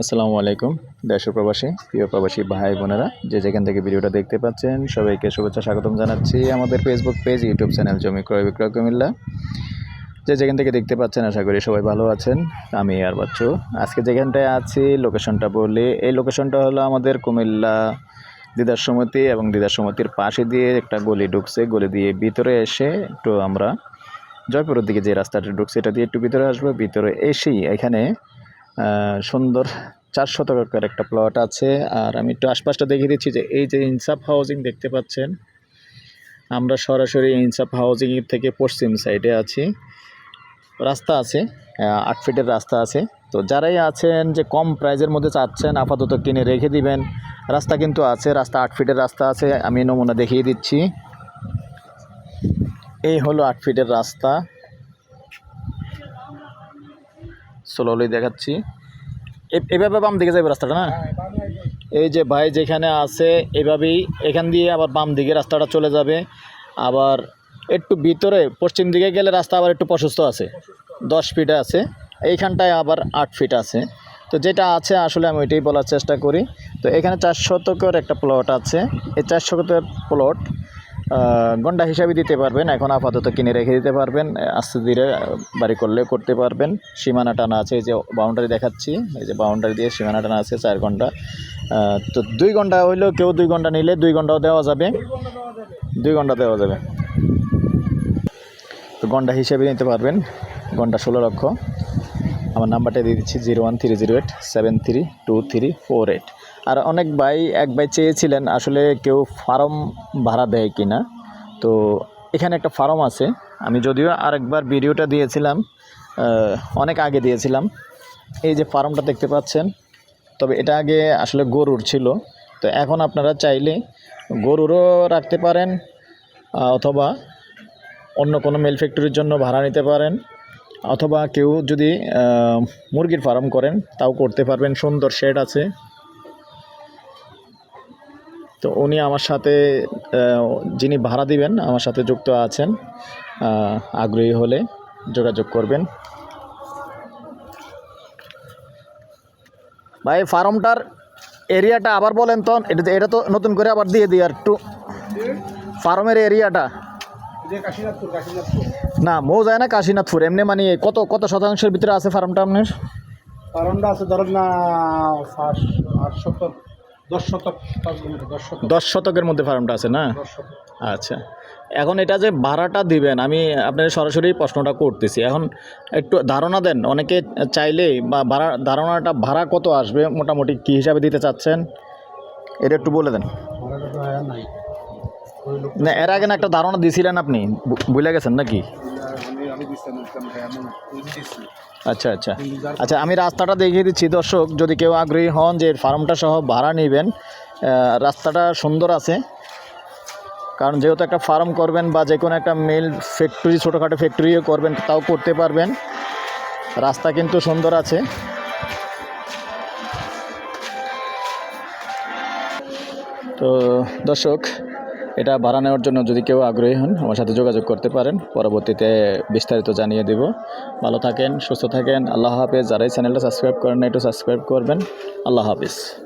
আসসালামু আলাইকুম, দেশ প্রবাসী, প্রিয় প্রবাসী ভাই বোনেরা, যে যেখান থেকে ভিডিওটা দেখতে পাচ্ছেন, সবাইকে শুভেচ্ছা, স্বাগতম জানাচ্ছি আমাদের ফেসবুক পেজ ইউটিউব চ্যানেল জমি ক্রয়, বিক্রয়, কুমিল্লা। যে যেখান থেকে দেখতে পাচ্ছেন, আশা করি সবাই ভালো আছেন, আমি আর বাচ্চু আজকে যেখানটায় আছি লোকেশনটা বলি, এই লোকেশনটা হলো আমাদের কুমিল্লা দিদার সমিতি এবং দিদার সমিতির পাশে দিয়ে একটা গলি ঢুকছে, গলি দিয়ে ভিতরে এসে একটু আমরা জয়পুরের দিকে যে রাস্তাটা ঢুকছে, এটা দিয়ে একটু ভিতরে আসব, ভিতরে এসেই এখানে সুন্দর চার শতকের একটা প্লট আছে। আর আমি একটু আশপাশটা দেখিয়ে দিচ্ছি যে এই যে ইনসাফ হাউজিং দেখতে পাচ্ছেন, আমরা সরাসরি ইনসাফ হাউজিং থেকে পশ্চিম সাইডে আছি। রাস্তা আছে আট ফিটের রাস্তা আছে। তো যারাই আছেন যে কম প্রাইজের মধ্যে চাচ্ছেন, আপাতত কিনে রেখে দিবেন। রাস্তা কিন্তু আছে, রাস্তা আট ফিটের রাস্তা আছে, আমি নমুনা দেখিয়ে দিচ্ছি। এই হলো আট ফিটের রাস্তা। স্লোলি দেখাচ্ছি। এভাবে বাম দিকে যাবে রাস্তাটা না? এই যে ভাই যেখানে আছে এভাবেই এখান দিয়ে আবার বাম দিকে রাস্তাটা চলে যাবে। আবার একটু ভিতরে পশ্চিম দিকে গেলে রাস্তা আবার একটু প্রশস্ত আছে। দশ ফিট আছে। এইখানটায় আবার আট ফিট আছে। তো যেটা আছে আসলে আমি ওইটাই বলার চেষ্টা করি। তো এখানে চার শতকের একটা প্লট আছে। এই চার শতকের প্লট গন্ডা হিসাবে দিতে পারবেন, এখন আপাতত কিনে রেখে দিতে পারবেন, আস্তে ধীরে বাড়ি করলে করতে পারবেন। সীমানা টানা আছে এই যে বাউন্ডারি দেখাচ্ছি, এই যে বাউন্ডারি দিয়ে সীমানা টানা আছে চার ঘণ্টা। তো দুই ঘণ্টা হইলেও কেউ দুই ঘণ্টা নিলে দুই ঘন্টাও দেওয়া যাবে, দুই ঘণ্টা দেওয়া যাবে। তো ঘণ্টা হিসেবে নিতে পারবেন ঘণ্টা ষোলো লক্ষ। আমার নাম্বারটা দিয়ে দিচ্ছি zero one three zero eight seven three two three four eight. আর অনেক ভাই, এক ভাই চেয়েছিলেন আসলে কেউ ফার্ম ভাড়া দেয় কি না তো এখানে একটা ফার্ম আছে। আমি যদিও আরেকবার ভিডিওটা দিয়েছিলাম অনেক আগে দিয়েছিলাম। এই যে ফার্মটা দেখতে পাচ্ছেন, তবে এটা আগে আসলে গরুর ছিল। তো এখন আপনারা চাইলে গরুরও রাখতে পারেন অথবা অন্য কোনো মেল ফ্যাক্টরির জন্য ভাড়া নিতে পারেন, অথবা কেউ যদি মুরগির ফার্ম করেন, তাও করতে পারবেন। সুন্দর শেড আছে। তো উনি আমার সাথে যিনি ভাড়া দিবেন আমার সাথে যুক্ত আছেন। আগ্রহী হলে যোগাযোগ করবেন। ভাই ফার্মটার এরিয়াটা আবার বলেন তো এটা এটা তো নতুন করে আবার দিয়ে দিই আর একটু। ফার্মের এরিয়াটা। না মৌ যায় না কাশীনাথপুর এমনি মানে কত কত শতাংশের ভিতরে আছে ফার্মটা আপনার? কারণটা আছে ধরেন না আট শতক দশ শতক দশ শতকের মধ্যে ফার্মটা আছে না? আচ্ছা। এখন এটা যে ভাড়াটা দিবেন আমি আপনার সরাসরি প্রশ্নটা করতেছি। এখন একটু ধারণা দেন অনেকে চাইলেই বা ভাড়া ধারণাটা ভাড়া কত আসবে? মোটামুটি কী হিসাবে দিতে চাচ্ছেন? এটা একটু বলে দেন। না এর আগে না একটা ধারণা দিছিলেন আপনি? ভুলে গেছেন নাকি? আচ্ছা আচ্ছা। আচ্ছা আমি রাস্তাটা দেখিয়ে দিচ্ছি। দর্শক যদি কেউ আগ্রহী হন যে ফার্মটা সহ ভাড়া নেবেন রাস্তাটা সুন্দর আছে। কারণ যেহেতু একটা ফার্ম করবেন বা যে কোনো একটা মিল ফ্যাক্টরি ছোটোখাটো ফ্যাক্টরিও করবেন তাও করতে পারবেন। রাস্তা কিন্তু সুন্দর আছে। তো দর্শক এটা ভাড়া নেওয়ার জন্য যদি কেউ আগ্রহী হন, আমার সাথে যোগাযোগ করতে পারেন। পরবর্তীতে বিস্তারিত জানিয়ে দেব। ভালো থাকেন, সুস্থ থাকেন। আল্লাহ হাফেজ। যারাই চ্যানেলটা সাবস্ক্রাইব করেন একটু সাবস্ক্রাইব করবেন। আল্লাহ হাফেজ।